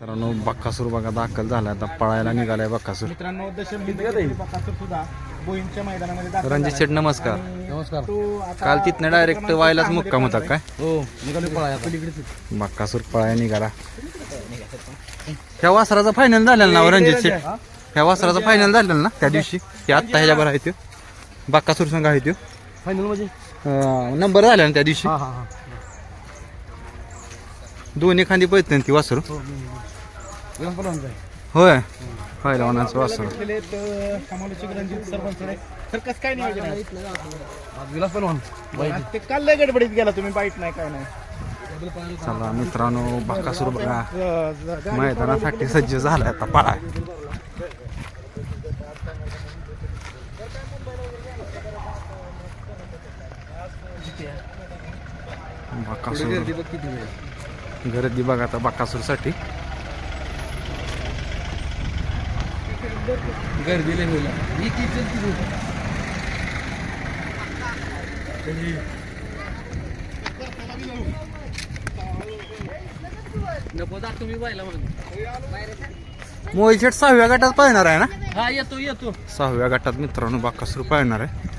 मित्रांनो बक्कासूर बघा दाखल झाला आता पळायला निघालाय बक्कासूर. मित्रांनो दशम सुद्धा बोईंच्या मैदानामध्ये दाखल रणजित. शेठ नमस्कार. नमस्कार. काल तिथनं डायरेक्ट सहामध्ये मुक्काम होता काय? हो निघालो बक्कासूर पळायला निघाला. ह्या वासराचा फायनल झालेला ना रणजित शेठ. ह्या वासराचा फायनल झालेला ना त्या दिवशी. हे आत्ता ह्याच्यावर आहे तो. बक्कासूर संघ आहे तो. फायनल म्हणजे? नंबर झाला ना त्या दिवशी. हा हा हा दोन्ही खांदी पळते ती वासरू. हो होय? वासरू. पलवान आज ते काल लय गडबडीत गेला तुम्ही बाईट नाही काय नाही. चला मित्रांनो बक्कासूर बघा. मैदानासाठी सज्ज झालाय आता पळाय बकासूर गर्दी बघ आता बकासूरसाठी गर्दी नको जा तुम्ही पाहिला म्हणून शेठ सहाव्या गटात पळणार आहे ना? हा येतो येतो. सहाव्या गटात मित्रांनो बकासूर पळणार आहे.